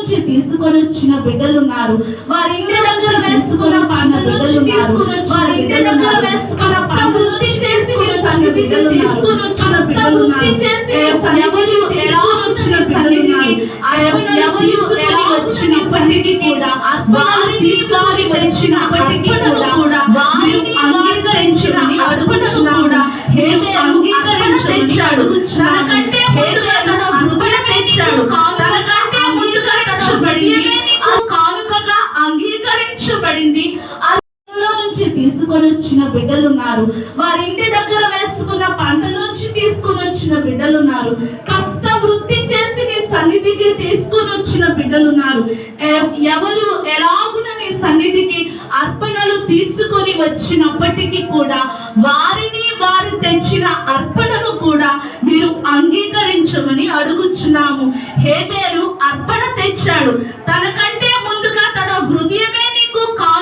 నుంచి తీసుకొని వచ్చిన బిడ్డలున్నారు. వారి ఇంటి దగ్గర వేసుకున్న పంట నుంచి తీసుకొని వారి ఇంటి దగ్గర వేసుకున్న పంట వృత్తి చేసి సన్నిధికి తీసుకొని వచ్చిన బిడ్డలున్నారు. చేసి ఎవరు ఎలా వచ్చిన సన్నిధికి ఆ ఎవరు ఎవరు ఎలా వచ్చినప్పటికీ కూడా వారిని తీసుకొని వచ్చినప్పటికీ కూడా వారిని కూడా అంగీకరించాడు. తనకంటే అంగీకరించబడింది నుంచి తీసుకొని వచ్చిన బిడ్డలున్నారు. వారి ఇంటి దగ్గర వేసుకున్న పంట నుంచి తీసుకొని వచ్చిన బిడ్డలున్నారు. కష్ట వృత్తి చేసి నీ సన్నిధికి తీసుకొని వచ్చిన బిడ్డలున్నారు. ఉన్నారు ఎవరు ఎలాగున నీ సన్నిధికి అర్పణలు తీసుకొని వచ్చినప్పటికీ కూడా వారిని వారు తెచ్చిన అర్పణను కూడా మీరు అంగీకరించమని అడుగుచున్నాము. హేబేలు అర్పణ తెచ్చాడు. తనకంటే తన único código